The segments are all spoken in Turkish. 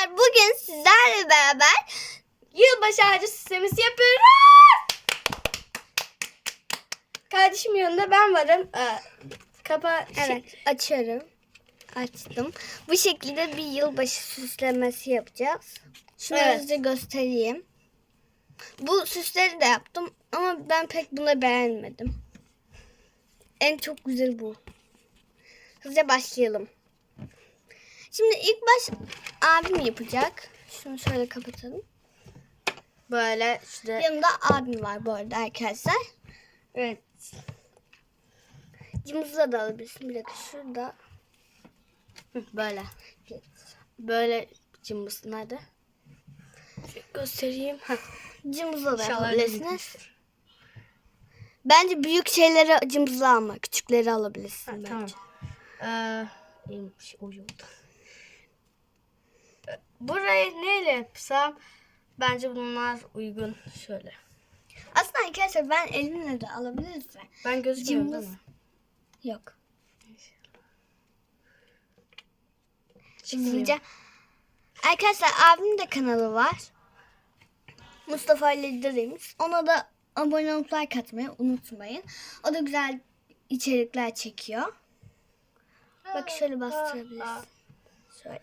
Arkadaşlar bugün sizlerle beraber Yılbaşı ağacı süslemesi yapıyoruz. Kardeşim yanında ben varım. Ee, kapa evet açıyorum. Açtım. Bu şekilde bir yılbaşı süslemesi yapacağız. Şunu Evet. size göstereyim. Bu süsleri de yaptım ama ben pek bunu beğenmedim. En çok güzel bu. Hızlıca başlayalım. Şimdi ilk baş abim yapacak. Şunu şöyle kapatalım. böyle işte. Yanımda abim var bu arada arkadaşlar. Evet. Cımbızla da alabilirsin. Bir dakika şurada. Böyle. Böyle cımbız nerede? Şöyle göstereyim. Cımbızla da gözükmüştür. Bence büyük şeyleri cımbızla alma. Küçükleri alabilirsin Ha, bence. tamam. Ee, iyiymiş, Burayı neyle yapsam bence bunlar uygun şöyle. Aslında arkadaşlar ben elimle de alabiliriz de. Ben gözükmüyorum değil Cımbız. mi? Yok. Hızlıca. Arkadaşlar abimin de kanalı var. Mustafa ile Dreams. Ona da abone olup like atmayı unutmayın. O da güzel içerikler çekiyor. Bak şöyle Aa, bastırabilirsin. Şöyle.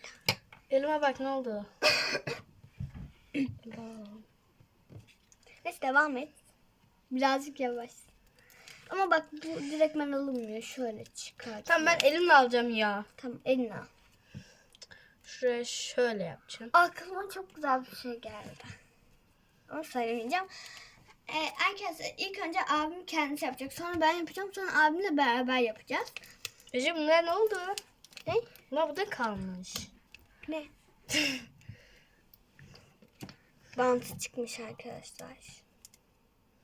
Elime bak ne oldu? Neyse devam et. Birazcık yavaş. Ama bak bu direktmen alınmıyor. Şöyle çıkar. tamam ben elimle alacağım ya. Tamam eline al. Şuraya şöyle yapacağım. Aklıma çok güzel bir şey geldi. Onu söylemeyeceğim. Ee, arkadaşlar ilk önce abim kendisi yapacak. Sonra ben yapacağım. Sonra abimle beraber yapacağız. Ece bunlar ne oldu? Ne? Bunlar burada kalmış. Ne? Bantı çıkmış arkadaşlar.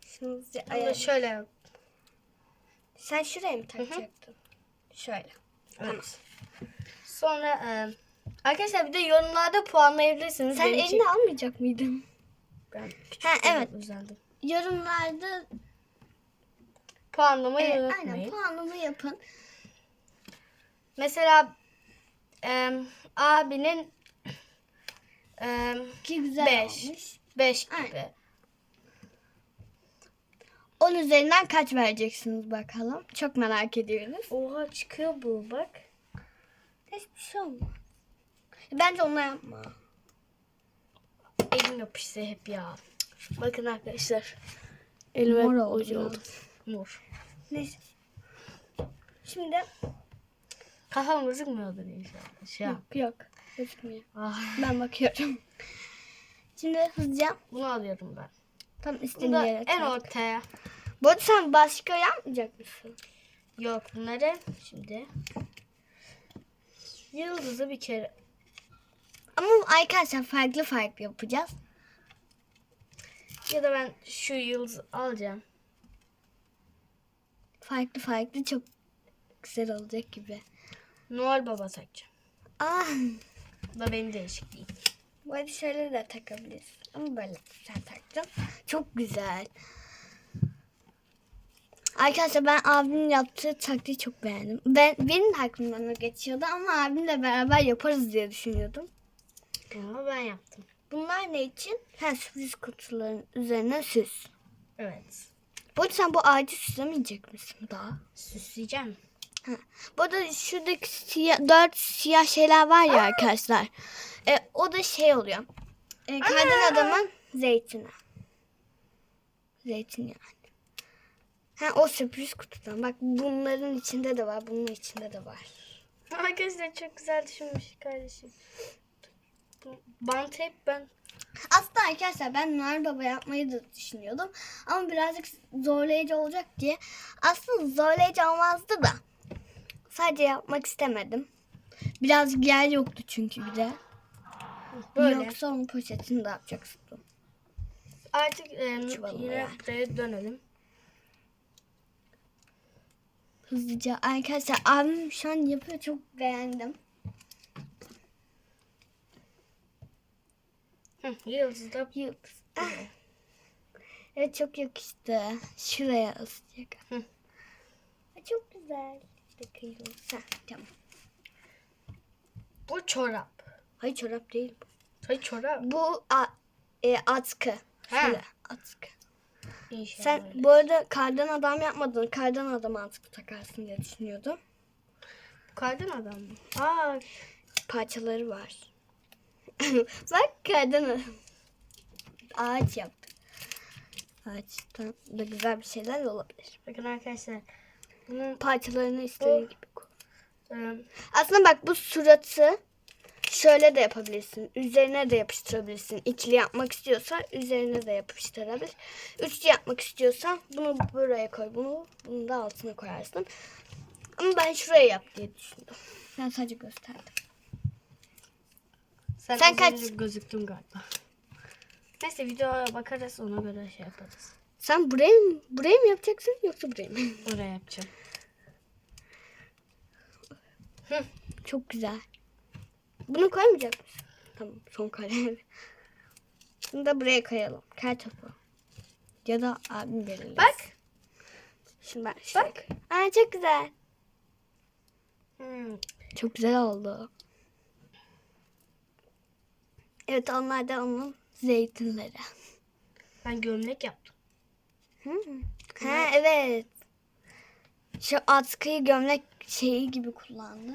Şunu ayarlayayım. şöyle yap. Sen şuraya mı takacaktın? Şöyle. Evet. Sonra e, arkadaşlar bir de yorumlarda puanlayabilirsiniz. Sen Benim için- elini almayacak mıydın? Ben küçük Ha, evet. özendim. Yorumlarda Puanlamayı e, unutmayın. aynen puanlama yapın. Mesela e, abinin e, Ki güzel Beş. olmuş. 5 Aynen. gibi. 10 üzerinden kaç vereceksiniz bakalım. Çok merak ediyoruz. Oha çıkıyor bu bak. Hiçbir şey olmaz. Bence onu yapma. Elim yapıştı hep ya. Bakın arkadaşlar. Elime Mor oldu. Mor. Neyse. Şimdi Kafam gözükmüyordur inşallah. Şey yap. yok yok. Gözükmüyor. Ah, Ben bakıyorum. Şimdi hızlıca bunu alıyorum ben. tam Bu istediğin da yere en ortaya. Bu arada sen başka yapmayacak mısın? Yok bunları şimdi. Yıldızı bir kere. Ama arkadaşlar farklı farklı yapacağız. Ya da ben şu yıldızı alacağım. Farklı farklı çok güzel olacak gibi. Noel Baba takacağım. Ah, Bu da benim değişikliğim. bu arada şöyle de takabilirsin. Ama böyle sen taktın. Çok güzel. Arkadaşlar ben abimin yaptığı taktiği çok beğendim. Ben benim aklımdan o geçiyordu ama abimle beraber yaparız diye düşünüyordum. Ama ben yaptım. Bunlar ne için? Ha sürpriz kutuların üzerine süs. Evet. Bu sen bu ağacı süslemeyecek misin daha? Süsleyeceğim. Ha. Bu arada şuradaki siyah, dört siyah şeyler var ya arkadaşlar. E, o da şey oluyor. E, kardan adamın zeytini. Zeytin yani. Ha o sürpriz kutudan. Bak bunların içinde de var. Bunun içinde de var. Arkadaşlar çok güzel düşünmüş kardeşim. Bant hep ben Aslında arkadaşlar ben Noel Baba yapmayı da düşünüyordum. Ama birazcık zorlayıcı olacak diye. Aslında zorlayıcı olmazdı da. Sadece yapmak istemedim. Birazcık yer yoktu çünkü bir de. böyle. Yoksa onun poşetini de yapacaksın. Artık e, Çuvalına yine yani. dönelim. Hızlıca. Arkadaşlar abim şu an yapıyor. Çok beğendim. Hı, yıldız da Yıldız. Ah. Evet çok yakıştı. Şuraya asacak. Çok güzel. Tamam. bu çorap. Hayır çorap değil bu. Hayır çorap. Bu a, e, atkı. Ha. Şöyle atkı. İnşallah. Sen bu arada kardan adam yapmadın. Kardan adam atkı takarsın diye düşünüyordum. Kardan adam mı? Aa Parçaları var. Bak kardan adam. Ağaç yaptı. Ağaçtan da güzel bir şeyler olabilir. bakın arkadaşlar. Bunun Parçalarını istediğin Oh. gibi koy. e, Aslında bak bu suratı şöyle de yapabilirsin. Üzerine de yapıştırabilirsin. İkili yapmak istiyorsan üzerine de yapıştırabilir. Üçlü yapmak istiyorsan bunu buraya koy. Bunu, bunu da altına koyarsın. Ama ben şuraya yap diye düşündüm. Ben sadece gösterdim. sen, Sen kaç- gözüktün galiba. Neyse videoya bakarız ona göre şey yaparız. Sen buraya mı, buraya mı yapacaksın yoksa buraya mı? Oraya yapacağım. Çok güzel. Bunu koymayacak mısın? Tamam son kare. Bunu da buraya koyalım. Kar topu. Ya da abim verir. Bak. Şimdi ben şöyle Bak. Aa, çok güzel. Hmm. Çok güzel oldu. Evet onlar da onun zeytinleri. Ben gömlek yaptım. Hı. Ha evet. Şu atkıyı gömlek şeyi gibi kullandı.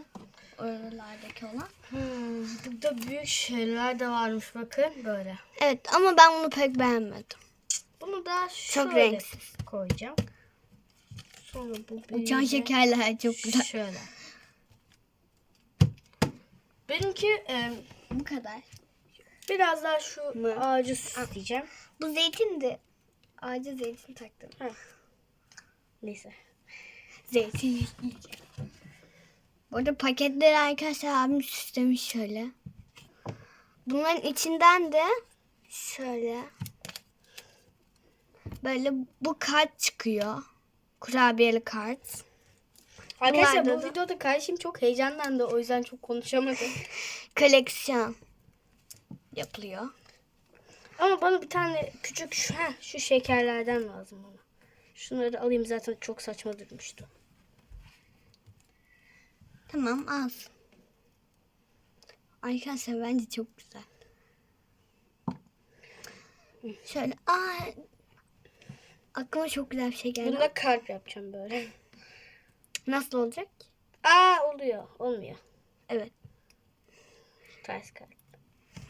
Oralardaki olan. Hmm. Burada büyük şeyler de varmış bakın böyle. Evet ama ben bunu pek beğenmedim. Bunu da Çok şöyle renksiz. koyacağım. Sonra bu Uçan büyüyecek. şekerler çok güzel. Şöyle. Benimki e, Bu kadar. biraz daha şu Mı? ağacı süsleyeceğim. Bu zeytindi. Ağaca zeytin taktım. Neyse. Zeytin yiyeceğim. Burada paketleri arkadaşlar abim süslemiş şöyle. Bunların içinden de şöyle böyle bu kart çıkıyor. Kurabiyeli kart. Arkadaşlar Bunlarda bu da- videoda kardeşim çok heyecanlandı o yüzden çok konuşamadı. Koleksiyon yapılıyor. Ama bana bir tane küçük şu, heh, şu şekerlerden lazım bana. Şunları alayım zaten çok saçma durmuştu. Tamam az. Arkadaşlar bence çok güzel. Şöyle aa aklıma çok güzel bir şey geldi. Bunda kalp yapacağım böyle. Nasıl olacak? Aa oluyor. Olmuyor. Evet. Ters kalp.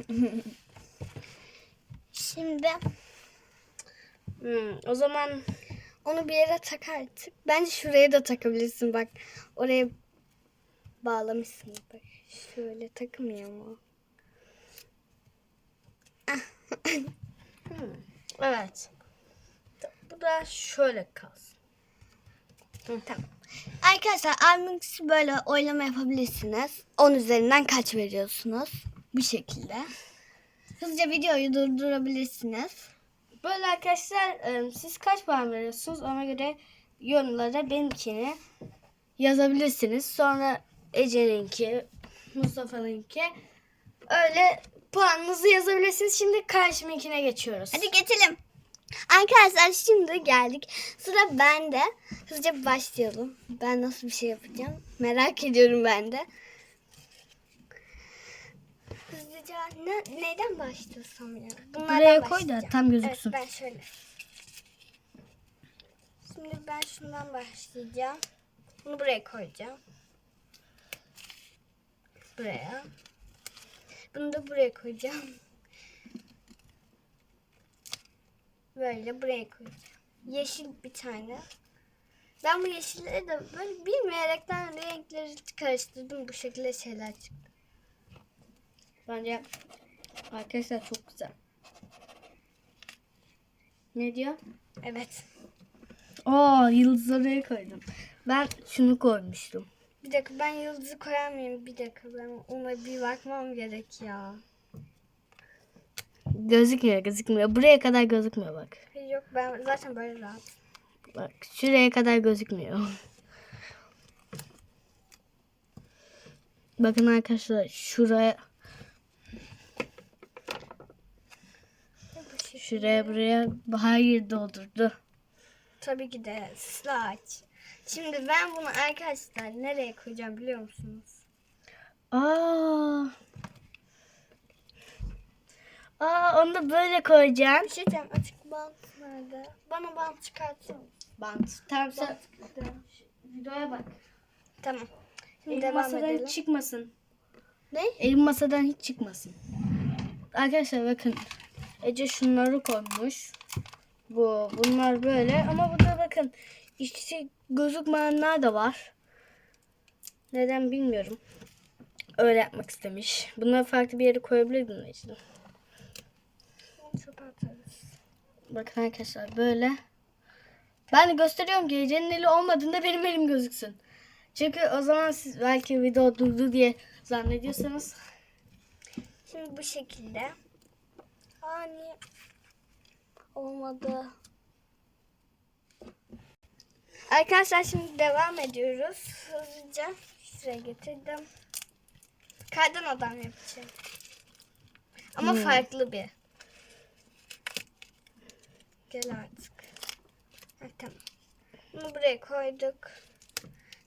Şimdi Hmm, o zaman onu bir yere tak artık. Bence şuraya da takabilirsin bak. Oraya bağlamışsın bak. Şöyle takmıyor mu? hmm, evet. Bu da şöyle kalsın. Tamam. Arkadaşlar abiminkisi böyle oylama yapabilirsiniz. 10 üzerinden kaç veriyorsunuz? Bu şekilde. Hızlıca videoyu durdurabilirsiniz. Böyle arkadaşlar e, siz kaç puan veriyorsunuz ona göre yorumlara benimkini yazabilirsiniz. Sonra Ece'ninki, Mustafa'nınki öyle puanınızı yazabilirsiniz. Şimdi karşımınkine geçiyoruz. Hadi geçelim. Arkadaşlar şimdi geldik. Sıra bende. Hızlıca başlayalım. Ben nasıl bir şey yapacağım? Merak ediyorum ben de. Ne, neyden başlasam ya? Bunlardan Buraya koy da tam gözüksün. Evet ben şöyle. Şimdi ben şundan başlayacağım. Bunu buraya koyacağım. Buraya. Bunu da buraya koyacağım. Böyle buraya koyacağım. Yeşil bir tane. Ben bu yeşilleri de böyle bilmeyerekten renkleri karıştırdım. Bu şekilde şeyler çıktı. Bence arkadaşlar çok güzel. Ne diyor? Evet. Aa yıldızları koydum. Ben şunu koymuştum. Bir dakika ben yıldızı koyamıyorum. Bir dakika ben ona bir bakmam gerek ya. Gözükmüyor gözükmüyor. Buraya kadar gözükmüyor bak. Yok ben zaten böyle rahat. Bak şuraya kadar gözükmüyor. Bakın arkadaşlar şuraya şuraya buraya hayır doldurdu. Tabii ki de ağaç. Şimdi ben bunu arkadaşlar nereye koyacağım biliyor musunuz? Aa Aa onu da böyle koyacağım. Bir şey diyeceğim. Açık bant nerede? Bana bant çıkartsana. Bant. Tamam sen videoya bak. Tamam. Şimdi Elim masadan edelim. hiç çıkmasın. Ne? Elim masadan hiç çıkmasın. Arkadaşlar bakın. Ece şunları koymuş. Bu bunlar böyle ama burada bakın ikisi gözükmeyenler de var. Neden bilmiyorum. Öyle yapmak istemiş. Bunları farklı bir yere koyabilirdim atarız. Bakın arkadaşlar böyle. Ben de gösteriyorum ki Ece'nin eli olmadığında benim elim gözüksün. Çünkü o zaman siz belki video durdu diye zannediyorsanız Şimdi bu şekilde. Aa niye? Olmadı. Arkadaşlar şimdi devam ediyoruz. Hızlıca şuraya getirdim. Kardan adam yapacağım. Ama Hmm. farklı bir. Gel artık. Ha, tamam. Bunu buraya koyduk.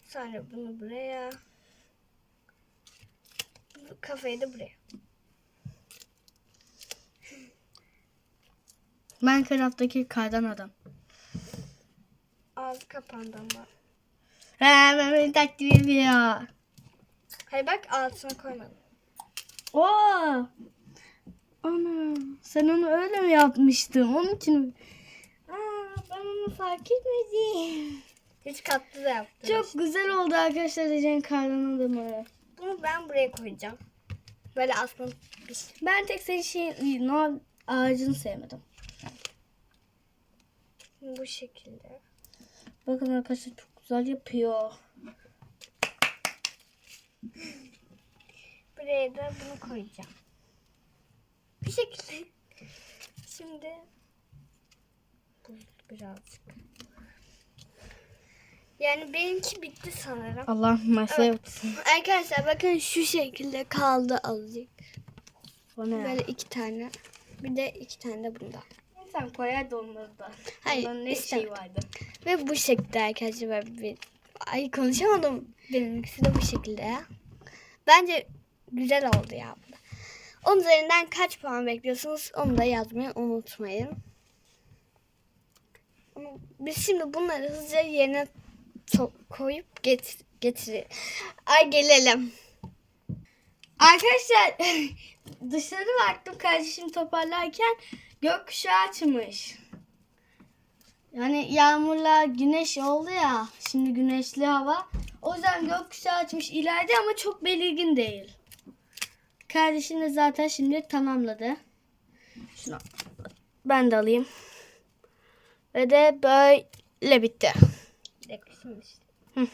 Sonra bunu buraya. Bu kafayı da buraya. Minecraft'taki kardan adam. Ağzı kapandı ama. Ha ben beni takdir ediyor. Hayır bak altına koymadım. Oo. Ana sen onu öyle mi yapmıştın? Onun için Aa, ben onu fark etmedim. Hiç katlı da yaptım. Çok güzel oldu arkadaşlar Ece'nin kardan adamı. Bunu ben buraya koyacağım. Böyle aslında bir şey. Ben tek senin şey, no, ağacını sevmedim. Bu şekilde. Bakın arkadaşlar çok güzel yapıyor. Buraya da bunu koyacağım. Bir şekilde. Şimdi bu birazcık. Yani benimki bitti sanırım. Allah masaya Evet. yapsın. Arkadaşlar bakın şu şekilde kaldı azıcık. Böyle iki tane. Bir de iki tane de bunda. Sen koyardı onları da. Hayır, Onların ne şeyi vardı? Ve bu şekilde arkadaşlar. ben Bir... Ay konuşamadım. Benimkisi de bu şekilde ya. Bence güzel oldu ya. bu da. Onun üzerinden kaç puan bekliyorsunuz onu da yazmayı unutmayın. Ama Biz şimdi bunları hızlıca yerine to- koyup getir getirelim. Ay gelelim. Arkadaşlar dışarı baktım kardeşim toparlarken gökkuşağı açmış. Yani yağmurla güneş oldu ya. Şimdi güneşli hava. O yüzden gökkuşağı açmış ileride ama çok belirgin değil. Kardeşim de zaten şimdi tamamladı. Şunu ben de alayım. Ve de böyle bitti. Hı.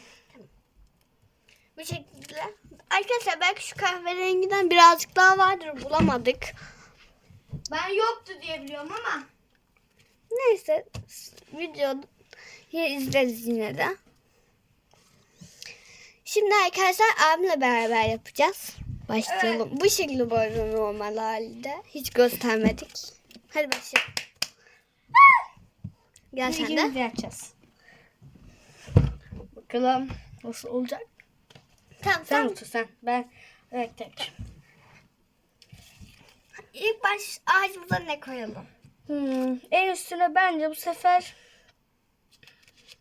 Bu şekilde. Arkadaşlar belki şu kahverengiden birazcık daha vardır bulamadık. Ben yoktu diye biliyorum ama. Neyse videoyu izleriz yine de. Şimdi arkadaşlar abimle beraber yapacağız. Başlayalım. Bu şekilde bu arada normal halde. Hiç göstermedik. Hadi başlayalım. Gel sen de yapacağız. Bakalım nasıl olacak? Tamam Sen sen otur sen. Ben evet tek. İlk baş ağacımıza ne koyalım? Hmm, en üstüne bence bu sefer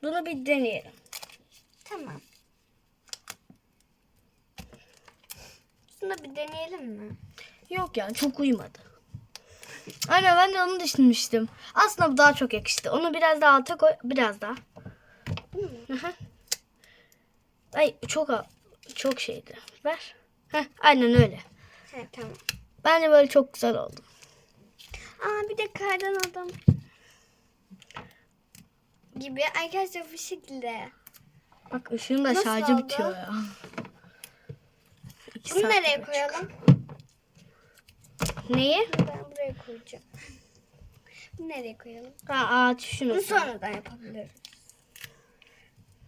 bunu bir deneyelim. Tamam. Şunu bir deneyelim mi? Yok yani çok uyumadı. Anne ben de onu düşünmüştüm. Aslında bu daha çok yakıştı. Onu biraz daha alta koy. Biraz daha. Hı. Ay çok çok şeydi. Ver. Heh, aynen öyle. He tamam. Bence böyle çok güzel oldu. Aa bir de kardan adam. Gibi arkadaşlar bu şekilde. Bak ışığın da Nasıl şarjı oldu? bitiyor ya. İki Bunu saat nereye buçuk. koyalım? Neyi? Bunu ben buraya koyacağım. Bunu nereye koyalım? Ha ağaç şunu. Bunu sonradan yapabiliriz.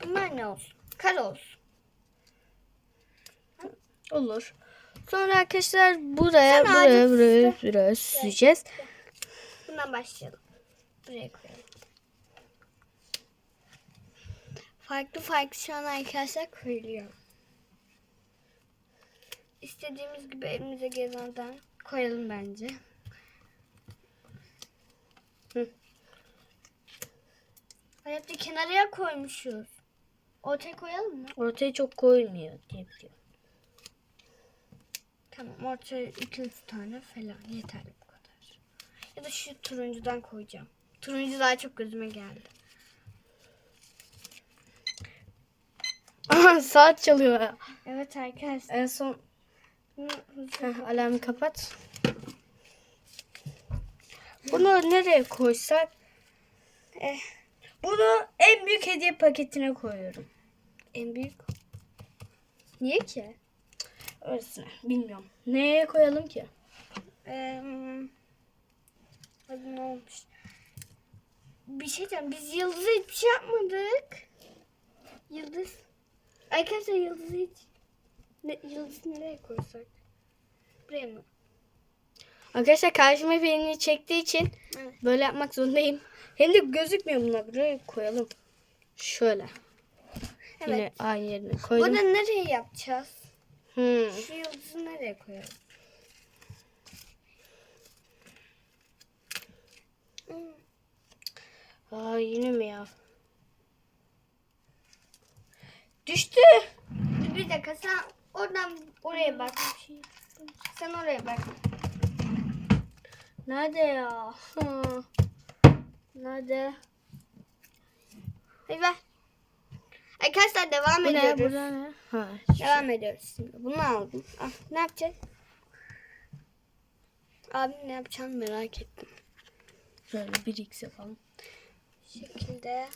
Bunlar ne olsun? Kar olsun. Olur. Sonra arkadaşlar buraya Sen buraya buraya süsle. buraya süsleyeceğiz. Bundan başlayalım. Buraya koyalım. Farklı farklı şu an arkadaşlar koyuluyor. İstediğimiz gibi evimize gezenden koyalım bence. Hı. Hayatta kenarıya koymuşuz. Ortaya koyalım mı? Ortaya çok koymuyor diye biliyorum. Tamam ortaya 2-3 tane falan yeterli bu kadar. Ya da şu turuncudan koyacağım. Turuncu daha çok gözüme geldi. Aha saat çalıyor. ya. Evet arkadaşlar. En son Heh, alarmı kapat. Bunu nereye koysak? Eh, Bunu en büyük hediye paketine koyuyorum. en büyük. Niye ki? Öylesine. Bilmiyorum. Neye koyalım ki? Eee hadi ne olmuş? Bir şey diyeceğim. Biz Yıldız'a hiçbir şey yapmadık. Yıldız. Arkadaşlar Yıldız'ı hiç... Ne, Yıldız'ı nereye koysak? Buraya mı? Arkadaşlar karşıma birini çektiği için Evet. böyle yapmak zorundayım. Hem de gözükmüyor bunlar. Buraya koyalım. Şöyle. Evet. Yine aynı yerine koydum. Burada nereye yapacağız? Hmm. Şu yıldızı nereye koyalım? Hmm. Aa yine mi ya? Düştü. Bir dakika sen oradan oraya bak. Sen oraya bak. Nerede ya? Nerede? Ver. Arkadaşlar devam Bu ne? ediyoruz. Burada ne? Ha. Devam ediyoruz şimdi. Bunu aldım. Ah, ne yapacağız? Abim ne yapacağını merak ettim. Şöyle bir x yapalım. Şekilde.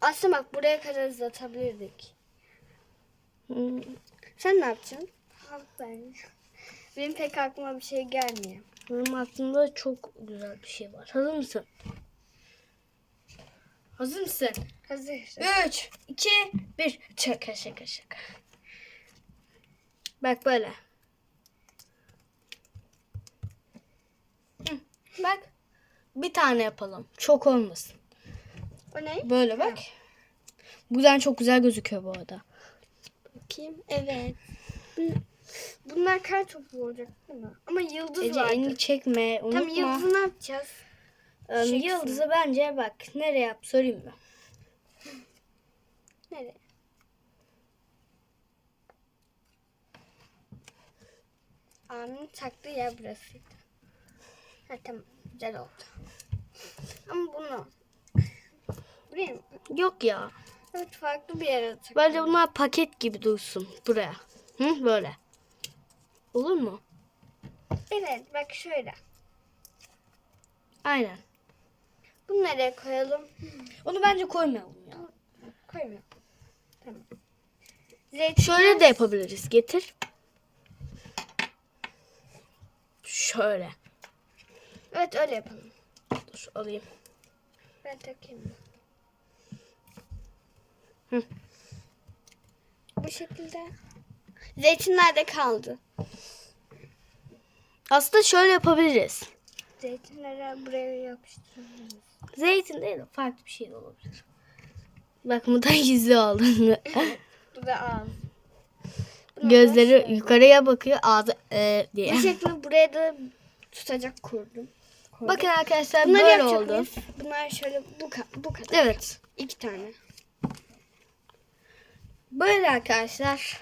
Aslında bak buraya kadar uzatabilirdik. Hmm. Sen ne yapacaksın? Al ben. Benim pek aklıma bir şey gelmiyor. Benim aklımda çok güzel bir şey var. Hazır mısın? Hazır mısın? Hazır. 3, 2, 1. Şaka şaka şaka. Bak böyle. Hı, Bak. Bir tane yapalım. Çok olmasın. O ne? Böyle bak. Buradan çok güzel gözüküyor bu arada. Bakayım. Evet. Bun- Bunlar kar topu olacak değil mi? Ama yıldız Ece vardı. elini çekme. Unutma. Tam yıldızı ne yapacağız? Çeksin. yıldızı bence bak. Nereye yap sorayım mı? Nereye? Amin taktığı yer burasıydı. Ha tamam. Güzel oldu. Ama bunu buraya mı? Yok ya. Evet farklı bir yere tak. Bence bunlar paket gibi dursun buraya. Hı böyle. Olur mu? Evet bak şöyle. Aynen. Bunu nereye koyalım? Onu bence koymayalım ya. Koymayalım. Tamam. Zeytin Şöyle de yapabiliriz. Getir. Şöyle. Evet öyle yapalım. Dur alayım. Ben takayım. Hı. Bu şekilde. Zeytin nerede kaldı? Aslında şöyle yapabiliriz. Zeytinleri buraya yapıştırabiliriz. Zeytin değil de farklı bir şey de olabilir. Bak buradan gizli aldın. Bu da ağız. Bunu Gözleri ver. yukarıya bakıyor ağzı e diye. Bu şekilde buraya da tutacak kurdum. Koydum. Bakın arkadaşlar Bunları böyle oldu. mıyız? Bunlar şöyle bu, bu kadar. Evet. İki tane. Böyle arkadaşlar.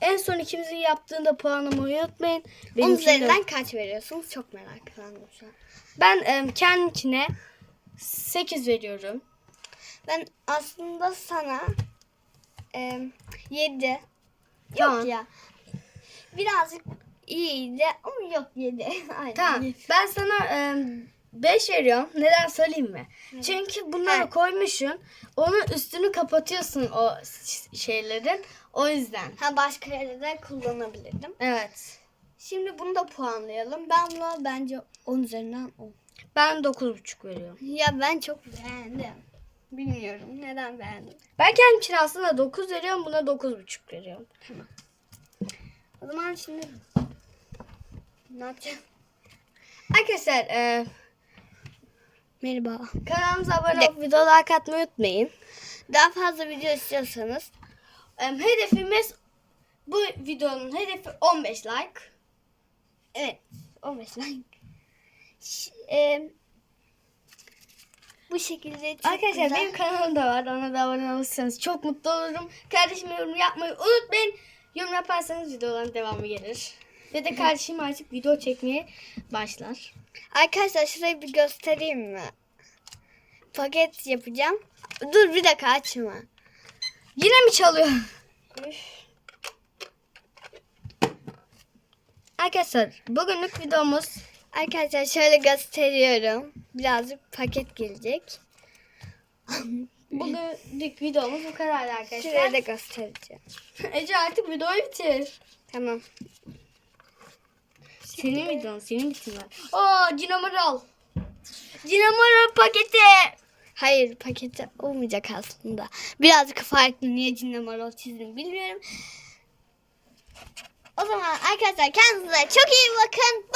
En son ikimizin yaptığında puanlamayı unutmayın. Onun Benimkini de- üzerinden kaç veriyorsunuz? Çok merak şu an. Ben e, kendimkine 8 veriyorum. Ben aslında sana e, 7. Tamam. Yok ya. Birazcık iyiydi ama yok 7. Aynen. Tamam. yedi. Ben sana 5 veriyorum. Neden söyleyeyim mi? Çünkü bunları Evet. koymuşsun. Onun üstünü kapatıyorsun o şeylerin. O yüzden. Ha başka yerde de kullanabilirdim. Evet. Şimdi bunu da puanlayalım. Ben buna bence 10 üzerinden 10. Ben 9,5 veriyorum. Ya ben çok beğendim. Bilmiyorum neden beğendim. Ben kendimkine aslında 9 veriyorum. Buna 9,5 veriyorum. O zaman şimdi ne yapacağım? Arkadaşlar e, Merhaba. kanalımıza abone olup video like atmayı unutmayın. Daha fazla video istiyorsanız E, hedefimiz bu videonun hedefi 15 like. evet 15 like. E, Bu şekilde çok Arkadaşlar güzel. benim kanalım da var. Ona da abone olursanız çok mutlu olurum. Kardeşim yorum yapmayı unutmayın. Yorum yaparsanız videoların devamı gelir. Ve de kardeşim artık video çekmeye başlar. Arkadaşlar şurayı bir göstereyim mi? Paket yapacağım. Dur bir dakika açma. Yine mi çalıyor? Arkadaşlar bugünlük videomuz Arkadaşlar şöyle gösteriyorum. Birazcık paket gelecek. bugünlük videomuz bu kadar Şuraya arkadaşlar. da göstereceğim. Ece artık videoyu bitir. Tamam. Senin videon, senin bitin var. Oo Cinamoral. Cinamoral paketi. Hayır paketi olmayacak aslında. Birazcık farklı. Niye cinnamarol çizdim bilmiyorum. O zaman arkadaşlar kendinize çok iyi bakın.